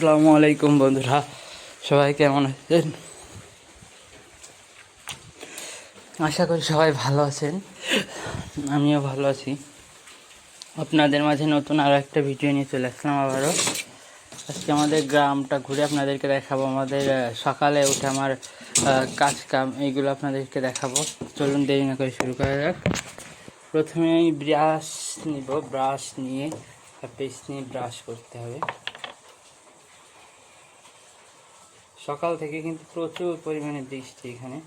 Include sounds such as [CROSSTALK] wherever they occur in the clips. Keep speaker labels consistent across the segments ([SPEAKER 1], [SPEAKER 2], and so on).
[SPEAKER 1] আসসালামু আলাইকুম বন্ধুরা, সবাই কেমন আছেন? আশা করি সবাই ভালো আছেন, আমিও ভালো আছি। আপনাদের মাঝে নতুন আরও একটা ভিডিও নিয়ে চলে আসলাম আবারও। আজকে আমাদের গ্রামটা ঘুরে আপনাদেরকে দেখাবো, আমাদের সকালে উঠে আমার কাজ কাম এইগুলো আপনাদেরকে দেখাবো। চলুন দেরি না করে শুরু করা যাক। প্রথমে আমি ব্রাশ নিব ব্রাশ নিয়ে পেস্ট নিয়ে ব্রাশ করতে হবে। সকাল থেকে কিন্তু প্রচুর পরিমাণে বৃষ্টি এখানে।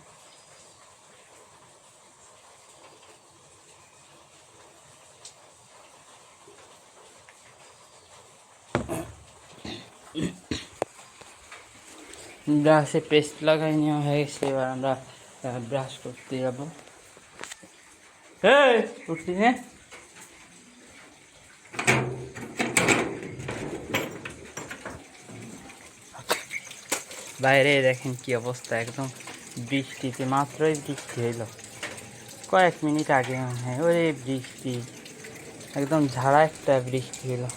[SPEAKER 1] ব্রাশে পেস্ট লাগাই নেওয়া হয়ে গেছে, এবার আমরা ব্রাশ করতে যাব। এই উঠছি হ্যাঁ বাইরে দেখেন কি অবস্থা, একদম বৃষ্টিতে মাত্রই বৃষ্টি হইল। কয়েক মিনিট আগে মনে হয় ওরে বৃষ্টি, একদম ঝাড়া একটা বৃষ্টি হলো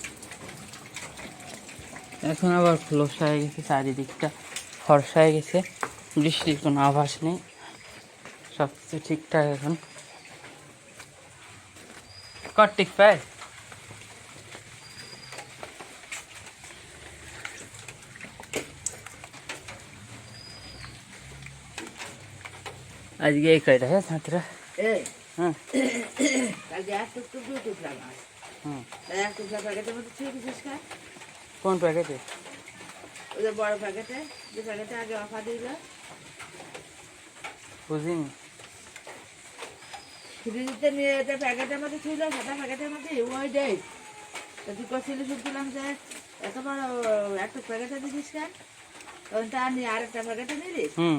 [SPEAKER 1] এখন আবার ফ্লোস হয়ে গেছে, চারিদিকটা ফর্সা হয়ে গেছে, বৃষ্টির কোনো আভাস নেই সব কিছু ঠিকঠাক এখন। কটিক পায়? আজকে এই কয়টা হ্যাঁ ছাত্রা হ্যাঁ। কোন প্যাকেটে?
[SPEAKER 2] বড় প্যাকেটে যে প্যাকেটে আগে অফার দিল।
[SPEAKER 1] বুঝিনি।
[SPEAKER 2] ফ্রিজতে নিয়ে যে প্যাকেটের মধ্যে ছিল সাদা প্যাকেটের মধ্যে ওই ডে তো তুই করছিলি শুনছিলাম যে এত বড় একটা প্যাকেটে দিছিস কেন তখন তা নিয়ে আরেকটা প্যাকেটে নিলি।
[SPEAKER 1] হুম।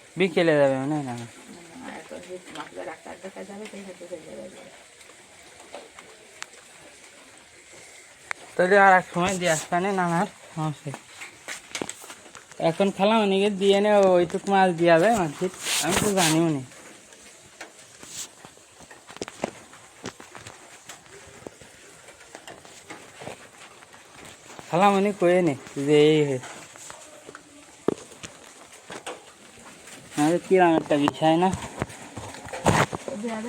[SPEAKER 1] বিকেলে যাবে না না
[SPEAKER 2] না, যাবে যাবে
[SPEAKER 1] তাহলে আর এক সময় দিয়ে আসতানে নানার সমস্যা এখন খালাম অনেকে দিয়ে নে ওইটুক মাছ দিয়া যায় মাছের আমি তো জানিও নি। খালাম অনেক কয়ে নে যে এই হয়েছে। আমাদের কিরাম একটা বিষয় না?
[SPEAKER 2] দেওয়া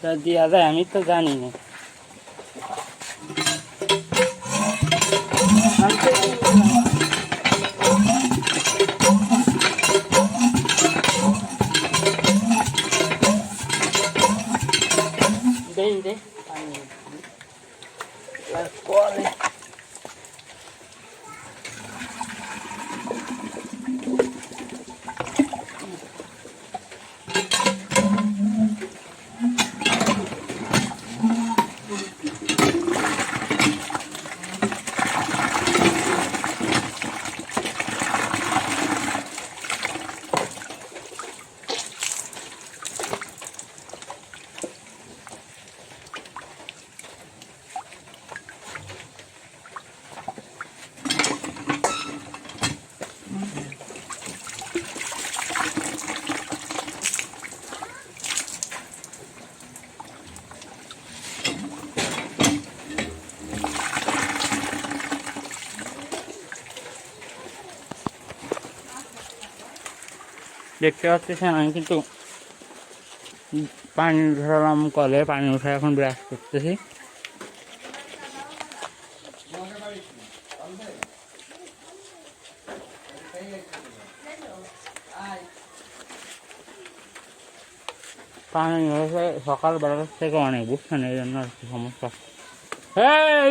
[SPEAKER 1] তা দিয়া যায়, আমি তো জানি না। আর কলে দেখতে পাচ্ছেন আমি কিন্তু পানি ধরালাম কলে, পানি উঠে এখন ব্রাশ করতেছি। পানি হয়েছে সকালবেলা থেকে অনেক, বুঝছেন? এই জন্য আর কি সমস্যা। এই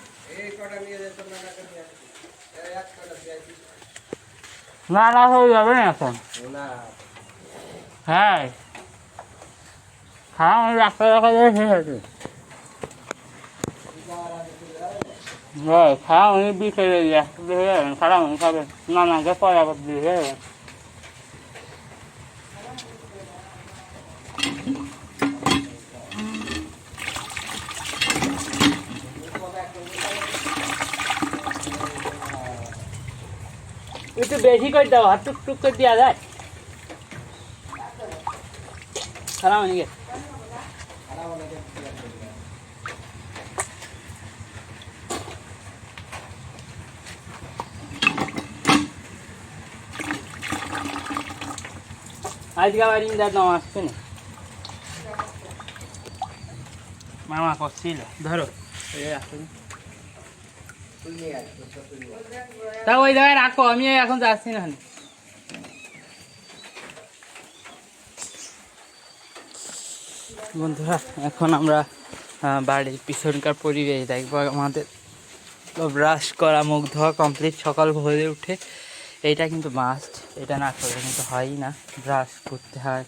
[SPEAKER 1] না না হয়ে যাবে না এখন। হ্যাঁ। হ্যাঁ আমি ডাক্তার দেখা যাবে ঠিক আছে হ্যাঁ খাওয়া উনি বিকেলে দিয়ে খারাপ খাবেন না না পরে আবার দিয়ে বেশি করে দাও হাত টুক টুক করে দেওয়া যায়। খারাপ উনি আজকে আবার ইন্দার নাম আসছে না। মামা করছিল। ধরো। এই আসুন তা ওই জায়গায় রাখো, আমি এখন যাচ্ছি না বন্ধুরা, এখন আমরা বাড়ির পিছনকার পরিবেশ, দেখব আমাদের ব্রাশ করা, মুখ ধোয়া কমপ্লিট সকাল ভোরে উঠে। এইটা কিন্তু মাস্ট এটা না করলে কিন্তু হয়ই না। ব্রাশ করতে হয়,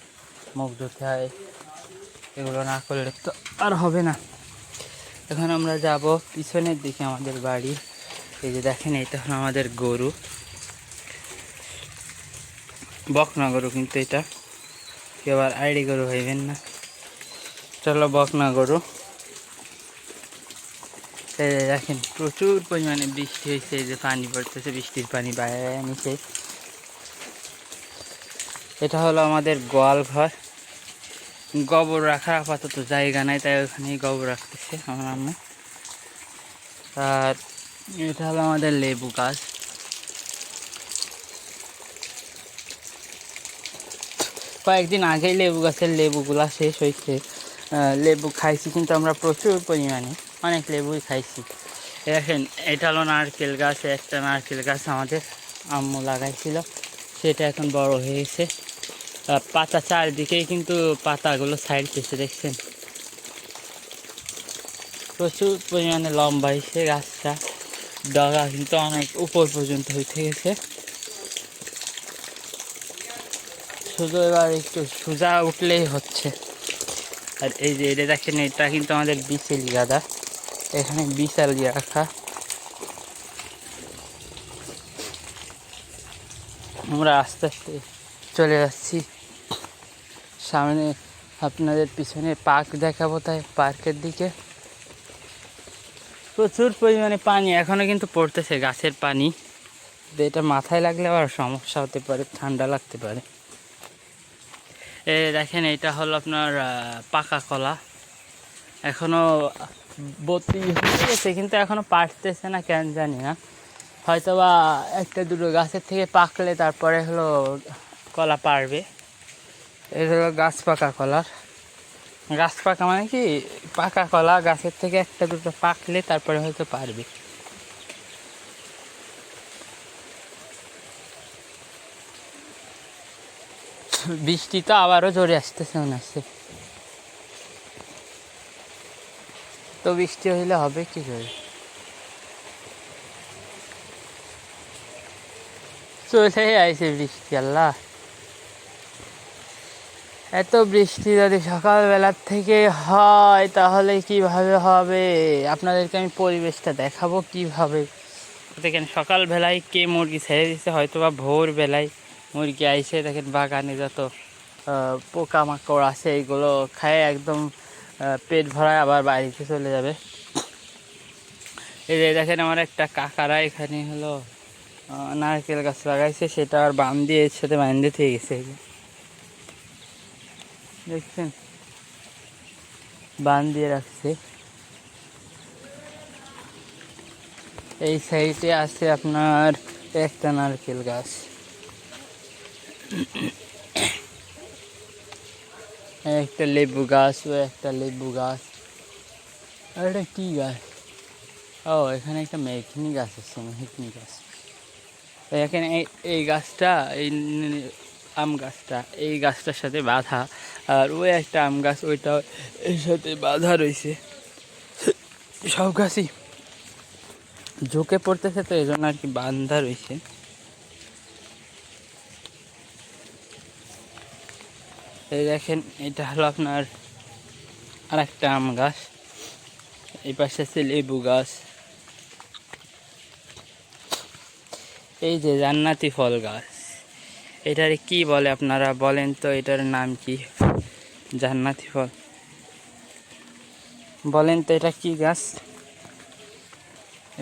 [SPEAKER 1] মুখ ধুতে হয়, এগুলো না করলে তো আর হবে না। এখন আমরা যাব পিছনের দিকে আমাদের বাড়ি। এই যে দেখেন, এটা হলো আমাদের গরু। বকনা গরু কিন্তু এটা। কেউ আর আইডি গরু হইবেন না। চলো বকনা গরু। এই যে দেখেন, প্রচুর পরিমাণে বৃষ্টি হয়েছে। এই যে পানি পড়তেছে, বৃষ্টির পানি বাইরে নিচে এটা হলো আমাদের গোয়াল ঘর। গোবর রাখার আপাতত জায়গা নাই, তাই ওখানেই গোবর রাখতেছে আমার আম্মা। আর এটা হলো আমাদের লেবু গাছ। কয়েকদিন আগেই লেবু গাছের লেবুগুলা শেষ হয়েছে। লেবু খাইছি, কিন্তু আমরা প্রচুর পরিমাণে অনেক লেবুই খাইছি। দেখেন, এটা হলো নারকেল গাছ, একটা নারকেল গাছ আমাদের আম্মু লাগাইছিল। সেটা এখন বড় হয়েছে। পাতা চারদিকেই কিন্তু পাতাগুলো সাইড পেছে দেখছেন? প্রচুর পরিমাণে লম্বা হয়েছে গাছটা। ডগা কিন্তু অনেক উপর পর্যন্ত হইতে গেছে। শুধু এবার একটু সোজা উঠলেই হচ্ছে। আর এই যে এটা দেখেন, এটা কিন্তু আমাদের বিচেলি গাদা। এখানে বিশাল রাখা আমরা আস্তে আস্তে চলে যাচ্ছি। সামনে আপনাদের পিছনে পার্ক দেখাবো তাই পার্কের দিকে। প্রচুর পরিমাণে পানি এখনও কিন্তু পড়তেছে গাছের পানি। এটা মাথায় লাগলে আবার সমস্যা হতে পারে, ঠান্ডা লাগতে পারে। এ, দেখেন, এটা হলো আপনার পাকা কলা। এখনও বত্রি হয়ে গেছে, কিন্তু এখনও পারতেছে না, কেন জানি না। হয়তো বা একটা দুটো গাছের থেকে পাকলে তারপরে হলো কলা পারবে। এই হলো গাছ পাকা কলার। গাছ পাকা মানে কি? পাকা কলা, গাছের থেকে একটা দুটো পাকলে তারপরে হয়তো পারবে। বৃষ্টি তো আবারও জোরে আসতেছে মনে হচ্ছে। তো বৃষ্টি হইলে হবে কি করে? চলে আইছে বৃষ্টি, আল্লাহ। এত বৃষ্টি যদি সকালবেলার থেকে হয়, তাহলে কীভাবে হবে? আপনাদেরকে আমি পরিবেশটা দেখাবো কীভাবে। দেখেন, সকালবেলায় কে মুরগি ছেড়ে দিচ্ছে হয়তো বা ভোরবেলায় মুরগি আইসে দেখেন, বাগানে যত পোকামাকড় আছে এইগুলো খায় একদম পেট ভরায়, আবার বাড়িতে চলে যাবে। এই যে দেখেন, আমার একটা কাকারা এখানে হলো নারকেল গাছ লাগাইছে, সেটা আর বান দিয়ে এর সাথে বান্ধে থেকে গেছে। দেখছেন? বান দিয়ে রাখছে। এই সাইডে আছে আপনার একটা নারকেল গাছ। একটা লেবু গাছ ও একটা লেবু গাছ। আর এটা কী গাছ? ও, এখানে একটা মেঘনি গাছ আছে, মেঘনি গাছ। এখানে এই গাছটা এই আম গাছটা, এই গাছটার সাথে বাঁধা। আর ওই একটা আম গাছ ওইটা এর সাথে বাঁধা রয়েছে। সব গাছই ঝুঁকে পড়তেছে তো এই জন্য আর কি বান্ধা রয়েছে। এই দেখেন, এটা হলো আপনার আর একটা আম গাছ। এই পাশে আছে লেবু গাছ। এই যে জান্নাতি ফল গাছ। এটারে কি বলে আপনারা বলেন তো, এটার নাম কি? জান্নাতি ফল। বলেন তো এটা কি গাছ?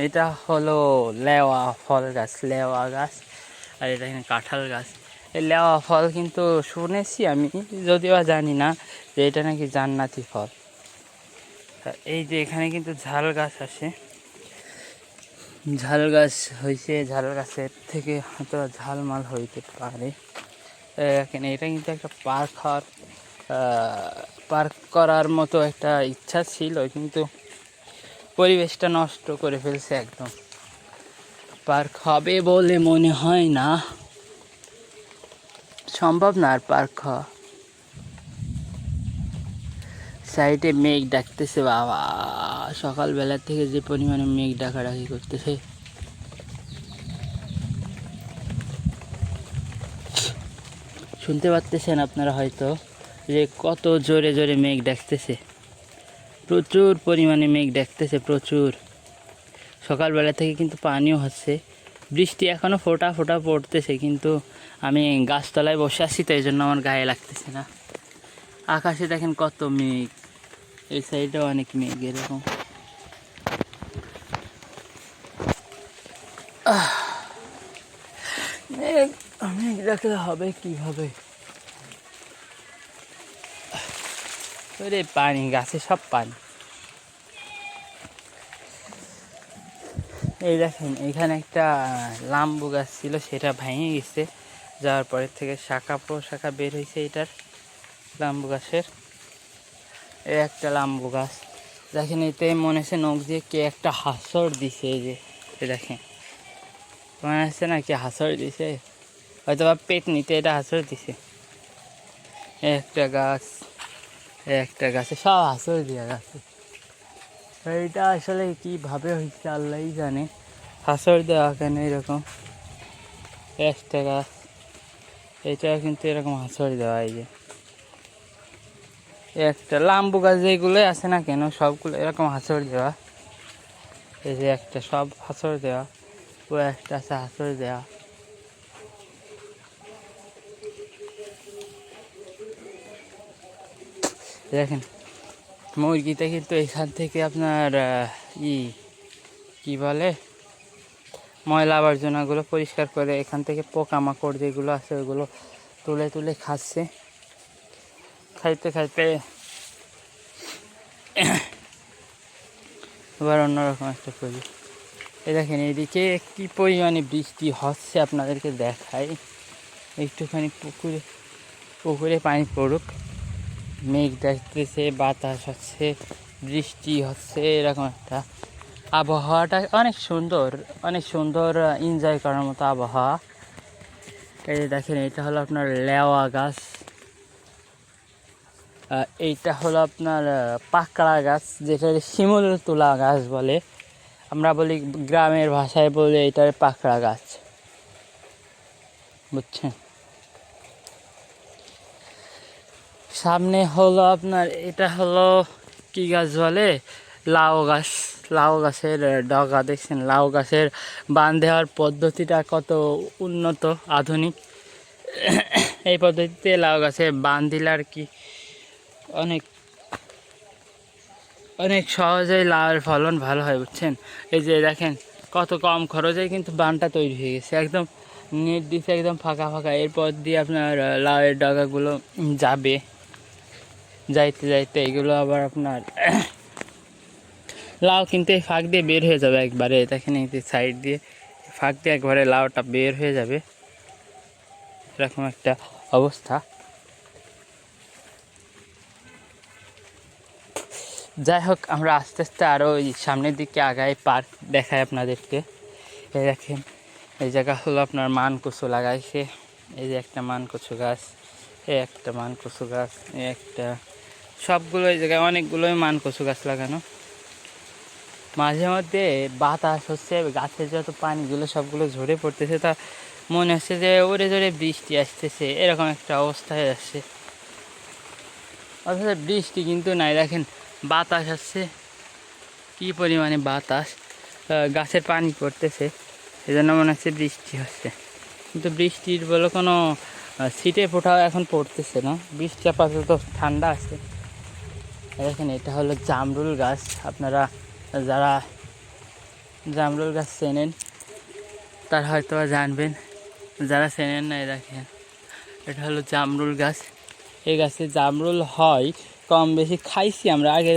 [SPEAKER 1] এটা হলো লেওয়া ফল গাছ, লেওয়া গাছ, আর এটা এখানে কাঁঠাল গাছ। এই লেওয়া ফল কিন্তু শুনেছি আমি, যদিও জানি না যে এটা নাকি জান্নাতি ফল। এই যে এখানে কিন্তু ঝাল গাছ আছে ঝাল গাছ হয়েছে ঝাল গাছের থেকে হয়তো ঝাল মাল হইতে পারে। এখানে এটা কিন্তু একটা পার্ক হওয়ার পার্ক করার মতো একটা ইচ্ছা ছিল, কিন্তু পরিবেশটা নষ্ট করে ফেলছে একদম। পার্ক হবে বলে মনে হয় না। সম্ভব না আর পার্ক হওয়া। সাইডে মেঘ ডাকতেছে, বাবা। সকালবেলা থেকে যে পরিমাণে মেঘ ডাকাডাকি করতেছে। শুনতে পারতেছেন আপনারা হয়তো যে কত জোরে জোরে মেঘ ডাকতেছে। প্রচুর পরিমাণে মেঘ ডাকতেছে, প্রচুর। সকালবেলা থেকে কিন্তু পানিও হচ্ছে। বৃষ্টি এখনও ফোটা ফোটা পড়তেছে, কিন্তু আমি গাছতলায় বসে আছি, তো এই জন্য আমার গায়ে লাগতেছে না। আকাশে দেখেন কত মেঘ। এই সাইডেও অনেক মেঘ এরকম। মেঘ ডাকলে হবে কীভাবে? পানি, গাছে সব পানি। এই দেখেন, এখানে একটা লাম্বু গাছ ছিল, সেটা ভেঙে গেছে। যাওয়ার পরের থেকে শাখা প্রশাখা বের হয়েছে এটার, লাম্বু গাছের। একটা লাম্বু গাছ। দেখেন, এতে মনে হচ্ছে নখ দিয়ে কে একটা হাসর দিছে এই যে দেখেন। মনে হচ্ছে না কি হাসর দিছে? হয়তো বা পেট নিতে এটা হাসর দিছে। একটা গাছ একটা গাছে সব হাসর দিয়া গাছে এইটা আসলে কীভাবে হয়েছে আল্লাহই জানে। হাসর দেওয়া কেন এরকম? একটা গাছ এটা কিন্তু এরকম হাসর দেওয়া এই যে। একটা লাম্বু গাছ যেগুলো আছে না কেন, সবগুলো এরকম হাসর দেওয়া। এই যে একটা সব হাসর দেওয়া, ও একটা আছে হাসর দেওয়া। দেখেন মুরগিতে কিন্তু এখান থেকে আপনার ই, কি বলে? ময়লা আবর্জনাগুলো পরিষ্কার করে এখান থেকে পোকামাকড় যেগুলো আছে ওগুলো তুলে তুলে খাচ্ছে। খাইতে খাইতে এবার অন্যরকম একটা করি। এই দেখেন, এদিকে কি পরিমাণে বৃষ্টি হচ্ছে আপনাদেরকে দেখাই। একটুখানি পুকুরে পুকুরে পানি পড়ুক। মেঘ দেখতেছে, বাতাস হচ্ছে, বৃষ্টি হচ্ছে, এরকম একটা আবহাওয়াটা। অনেক সুন্দর অনেক সুন্দর এনজয় করার মতো আবহাওয়া। এই দেখেন, এটা হলো আপনার লেওয়া গাছ। এইটা হলো আপনার পাকড়া গাছ যেটা শিমুল তোলা গাছ বলে। আমরা বলি গ্রামের ভাষায় বলে এটার পাকড়া গাছ। বুঝছেন? সামনে হলো আপনার, এটা হলো কি গাছ বলে? লাউ গাছ। লাউ গাছের ডগা, দেখছেন? লাউ গাছের বান দেওয়ার পদ্ধতিটা কত উন্নত, আধুনিক। এই পদ্ধতিতে লাউ গাছে বান দিলে আর কি অনেক অনেক সহজেই লাউয়ের ফলন ভালো হয়, বুঝছেন? এই যে দেখেন, কত কম খরচে কিন্তু বানটা তৈরি হয়ে গেছে। একদম নেট দিছে, একদম ফাঁকা ফাঁকা। এরপর দিয়ে আপনার লাউয়ের ডগাগুলো যাবে। যাইতে যাইতে এগুলো আবার আপনার, লাউ কিন্তু এই ফাঁক দিয়ে বের হয়ে যাবে একবারে। দেখেন এই সাইড দিয়ে, ফাঁক দিয়ে একবারে লাউটা বের হয়ে যাবে। এরকম একটা অবস্থা। যাই হোক আমরা আস্তে আস্তে আরও ওই সামনের দিকে আগাই, পার্ক দেখাই আপনাদেরকে। এই দেখেন, এই জায়গা হলো আপনার মান কচু লাগাইছে। এই যে একটা মান কচু গাছ, এই একটা মান কচু গাছ, এই একটা। সবগুলো এই জায়গায়, অনেকগুলোই মান কচু গাছ লাগানো। মাঝে মধ্যে বাতাস হচ্ছে, গাছের যত পানিগুলো সবগুলো ঝরে পড়তেছে, তা মনে হচ্ছে যে ওরে জোরে বৃষ্টি আসতেছে, এরকম একটা অবস্থা হয়ে যাচ্ছে অথচ বৃষ্টি কিন্তু নাই, দেখেন। বাতাস আসছে। কী পরিমাণে বাতাস? গাছের পানি পড়তেছে সেজন্য মনে হচ্ছে বৃষ্টি হচ্ছে। কিন্তু বৃষ্টির বলে কোনো ছিটে ফোটাও এখন পড়তেছে না। বৃষ্টি আপাতত ঠান্ডা আছে। দেখেন, এটা হলো জামরুল গাছ। আপনারা যারা জামরুল গাছ চেনেন, তারা হয়তো জানবেন। যারা চেনেন না দেখেন, এটা হলো জামরুল গাছ। এই গাছে জামরুল হয়। কম বেশি খাইছি আমরা। আগে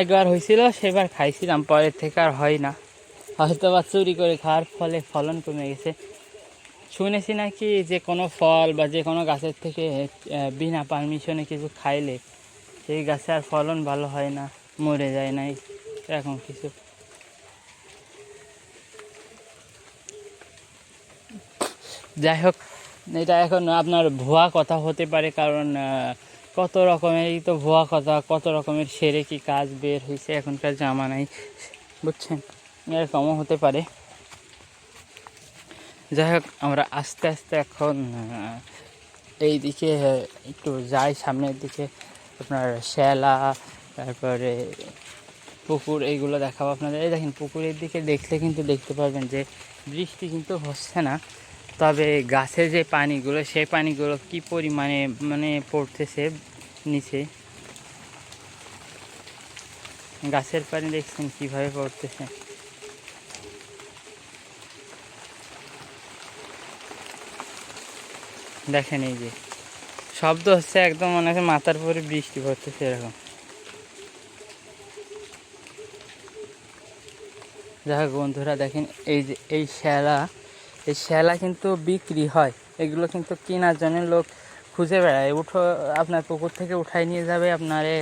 [SPEAKER 1] একবার হয়েছিল সেবার খাইছিলাম, পরের থেকে আর হয় না। হয়তো বা চুরি করে খাওয়ার ফলে ফলন কমে গেছে। শুনেছি নাকি যে কোনো ফল বা যে কোনো গাছের থেকে বিনা পারমিশনে কিছু খাইলে সেই গাছে আর ফলন ভালো হয় না, মরে যায় নাই এরকম কিছু। যাই হোক, এটা এখন আপনার ভুয়া কথা হতে পারে, কারণ কত রকমেরই তো ভুয়া কথা, কত রকমের সেরে কি কাজ বের হয়েছে এখনকার জামানায় বুঝছেন? এরকমও হতে পারে। যাই হোক, আমরা আস্তে আস্তে এখন এই দিকে, একটু যাই সামনের দিকে, আপনার শ্যালা তারপরে পুকুর, এইগুলো দেখাবো আপনাদের। এই দেখেন, পুকুরের দিকে দেখলে কিন্তু দেখতে পারবেন যে বৃষ্টি কিন্তু হচ্ছে না, তবে গাছের যে পানিগুলো সেই পানিগুলো কি পরিমাণে মানে পড়তেছে নিচে। গাছের পানি দেখছেন কীভাবে পড়তেছে। দেখেন এই যে, শব্দ হচ্ছে একদম মনে হচ্ছে মাথার উপরে বৃষ্টি পড়তেছে এরকম। যাই হোক বন্ধুরা, দেখেন এই যে, এই শ্যালা এই শ্যালা কিন্তু বিক্রি হয়। এগুলো কিন্তু কেনার জন্য লোক খুঁজে বেড়ায়। উঠো, আপনার পুকুর থেকে উঠাই নিয়ে যাবে, আপনারে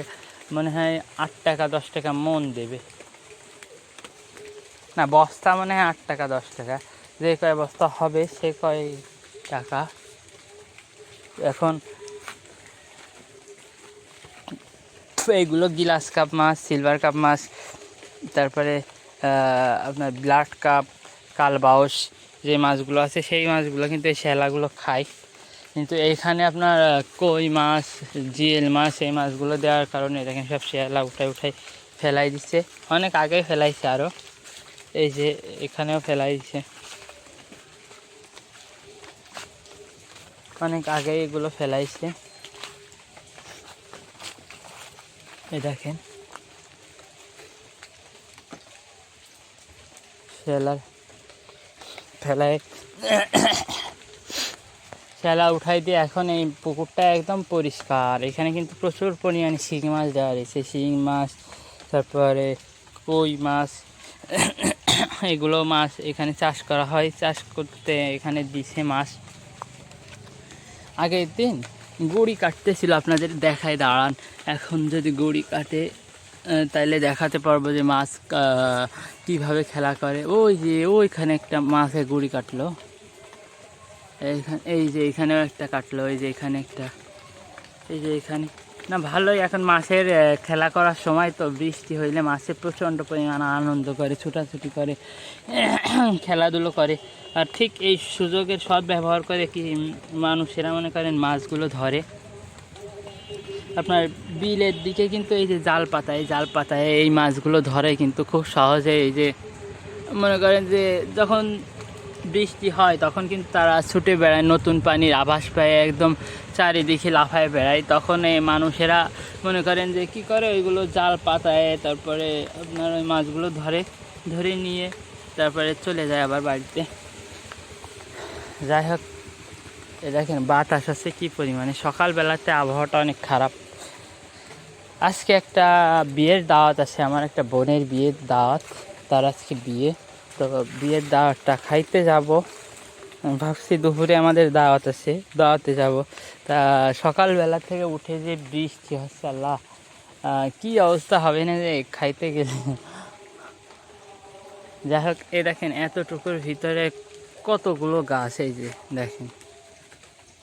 [SPEAKER 1] মনে হয় আট টাকা, দশ টাকা মন দেবে। না, বস্তা মনে হয় আট টাকা, দশ টাকা। যে কয় বস্তা হবে, সে কয় টাকা। এখন এইগুলো গিলাস কাপ মাছ, সিলভার কাপ মাছ, তারপরে আপনার ব্লাড কাপ, কালবাউস যে মাছগুলো আছে, সেই মাছগুলো কিন্তু এই শ্যালাগুলো খায়। কিন্তু এইখানে আপনার কই মাছ, জিএল মাছ, এই মাছগুলো দেওয়ার কারণে দেখেন সব শেয়ালা উঠাই উঠাই ফেলাই দিচ্ছে। অনেক আগে ফেলাইছে আরও এই যে এখানেও ফেলাই দিচ্ছে। অনেক আগে এগুলো ফেলাইছে। এই দেখেন। ফেলার ফেলায় ফেলা উঠাই দিয়ে এখন এই পুকুরটা একদম পরিষ্কার। এখানে কিন্তু প্রচুর পরিমাণে শিং মাছ দেওয়া রয়েছে। শিং মাছ, তারপরে কই মাছ, এগুলো মাছ এখানে চাষ করা হয়। চাষ করতে এখানে দিছে মাছ। আগের দিন গড়ি কাটতেছিল, আপনাদের দেখায় দাঁড়ান। এখন যদি গড়ি কাটে তাইলে দেখাতে পারব যে মাছ কীভাবে খেলা করে। ওই যে ওইখানে একটা মাছে গুড়ি কাটলো। এইখানে এই যে এখানেও একটা কাটলো, এই যে এখানে একটা। এই যে এখানে না, ভালোই, এখন মাছের খেলা করার সময় তো বৃষ্টি হইলে মাছে প্রচণ্ড পরিমাণ আনন্দ করে, ছুটাছুটি করে, [CLEARS THROAT] খেলাধুলো করে। আর ঠিক এই সুযোগের সব ব্যবহার করে কি মানুষেরা মনে করেন মাছগুলো ধরে। আপনার বিলের দিকে কিন্তু এই যে জাল পাতায় জাল পাতায় এই মাছগুলো ধরে কিন্তু খুব সহজে এই যে মনে করেন যে যখন বৃষ্টি হয়, তখন কিন্তু তারা ছুটে বেড়ায়, নতুন পানির আভাস পায়, একদম চারিদিকে লাফায় বেড়ায়। তখন এই মানুষেরা মনে করেন যে, কি করে ওইগুলো জাল পাতায়, তারপরে আপনার ওই মাছগুলো ধরে ধরে নিয়ে তারপরে চলে যায় আবার বাড়িতে? যাই হোক এ দেখেন বাতাস আছে কী পরিমাণে। সকালবেলাতে আবহাওয়াটা অনেক খারাপ। আজকে একটা বিয়ের দাওয়াত আছে, আমার একটা বোনের বিয়ের দাওয়াত, তার আজকে বিয়ে। তো বিয়ের দাওয়াতটা খাইতে যাব। ভাবছি দুপুরে আমাদের দাওয়াত আছে, দাওয়াতে যাব। তা সকালবেলা থেকে উঠে যে বৃষ্টি হচ্ছে আল্লাহ কি অবস্থা হবে না যে খাইতে গেলে? যাই হোক, এ দেখেন এতটুকুর ভিতরে কতগুলো গাছ, এই যে দেখেন,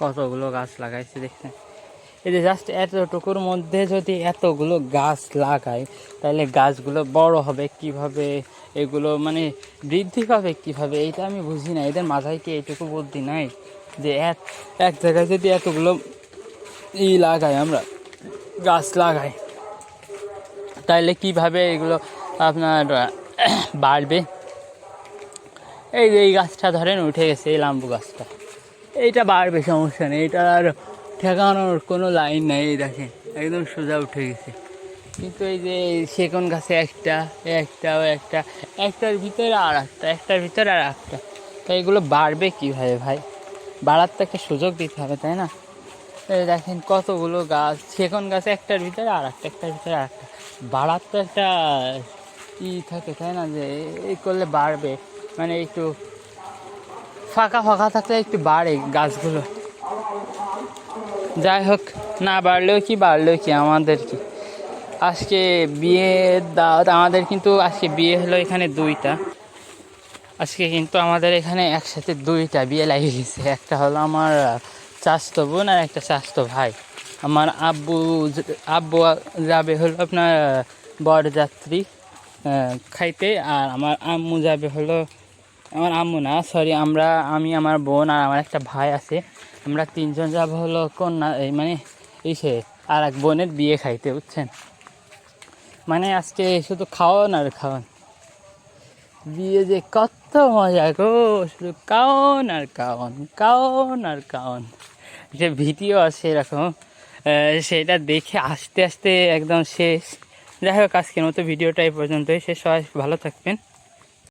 [SPEAKER 1] কতগুলো গাছ লাগাইছে, দেখছেন? এই যে জাস্ট এতটুকুর মধ্যে যদি এতগুলো গাছ লাগায় তাহলে গাছগুলো বড় হবে কীভাবে? এগুলো মানে বৃদ্ধি পাবে কীভাবে? এইটা আমি বুঝি না। এদের মাথায় কি এইটুকু বুদ্ধি নাই? যে এক এক জায়গায় যদি এতগুলো ই লাগাই আমরা, গাছ লাগাই, তাহলে কীভাবে এগুলো আপনার, বাড়বে? এই যে এই গাছটা ধরেন উঠে গেছে, এই লাম্বু গাছটা। এইটা বাড়বে, সমস্যা নেই। এটা আর ঠেকানোর কোনো লাইন নাই দেখেন, একদম সোজা উঠে গেছে। কিন্তু এই যে সেগুন গাছে একটা একটা ও একটা, একটার ভিতরে আর একটা, একটার ভিতরে আর একটা। তো এগুলো বাড়বে কীভাবে ভাই? বাড়ার তো একটা সুযোগ দিতে হবে, তাই না? দেখেন কতগুলো গাছ সেগুন গাছ একটার ভিতরে আর একটা, একটার ভিতরে আর একটা। বাড়ার তো একটা ই থাকে, তাই না? যে এই করলে বাড়বে। মানে একটু ফাঁকা ফাঁকা থাকলে একটু বাড়ে গাছগুলো। যাই হোক না বাড়লেও কি বাড়লেও কি, আমাদের কি। আজকে বিয়ের দাওয়াত আমাদের কিন্তু আজকে বিয়ে হলো এখানে দুইটা। আজকে কিন্তু আমাদের এখানে একসাথে দুইটা বিয়ে লাগিয়ে গেছে একটা হলো আমার চাস্তো বোন আর একটা চাস্তো ভাই। আমার আব্বু আব্বু যাবে হলো আপনার বরযাত্রী খাইতে আর আমার আম্মু যাবে হলো, আমার আম্মু না সরি আমরা, আমি, আমার বোন আর আমার একটা ভাই আছে। আমরা তিনজন যাব হলো কন্যা, এই মানে এই সে আর এক বোনের বিয়ে খাইতে, বুঝছেন? মানে আজকে শুধু খাওয়ান আর খাওয়ান। বিয়ে যে কত মজা গো, শুধু কাউন আর কাউন কাউন আর কাউন যে ভিডিও আছে এরকম সেটা দেখে আস্তে আস্তে একদম শেষ। যাই হোক, আজকের মতো ভিডিওটা এই পর্যন্তই। শেষ সবাই ভালো থাকবেন।